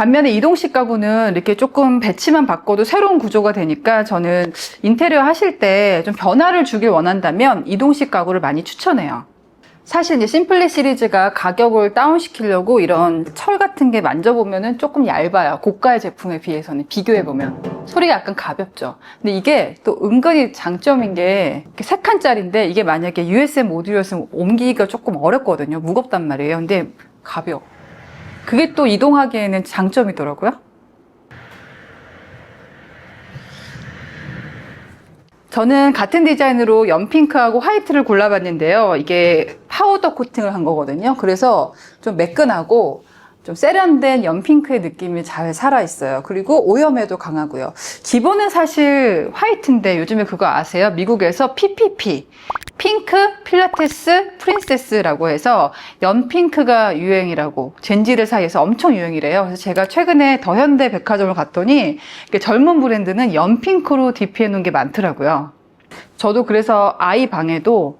반면에 이동식 가구는 이렇게 조금 배치만 바꿔도 새로운 구조가 되니까 저는 인테리어 하실 때 좀 변화를 주길 원한다면 이동식 가구를 많이 추천해요. 사실 이제 심플리 시리즈가 가격을 다운시키려고 이런 철 같은 게 만져보면은 조금 얇아요. 고가의 제품에 비해서는 비교해보면. 소리가 약간 가볍죠. 근데 이게 또 은근히 장점인 게 세 칸짜리인데 이게 만약에 USM 오디오였으면 옮기기가 조금 어렵거든요. 무겁단 말이에요. 근데 가벼워. 그게 또 이동하기에는 장점이더라고요. 저는 같은 디자인으로 연핑크하고 화이트를 골라봤는데요. 이게 파우더 코팅을 한 거거든요. 그래서 좀 매끈하고 좀 세련된 연핑크의 느낌이 잘 살아있어요. 그리고 오염에도 강하고요. 기본은 사실 화이트인데 요즘에 그거 아세요? 미국에서 PPP. 핑크, 필라테스, 프린세스라고 해서 연핑크가 유행이라고 젠지들 사이에서 엄청 유행이래요. 그래서 제가 최근에 더현대 백화점을 갔더니 젊은 브랜드는 연핑크로 DP해 놓은 게 많더라고요. 저도 그래서 아이 방에도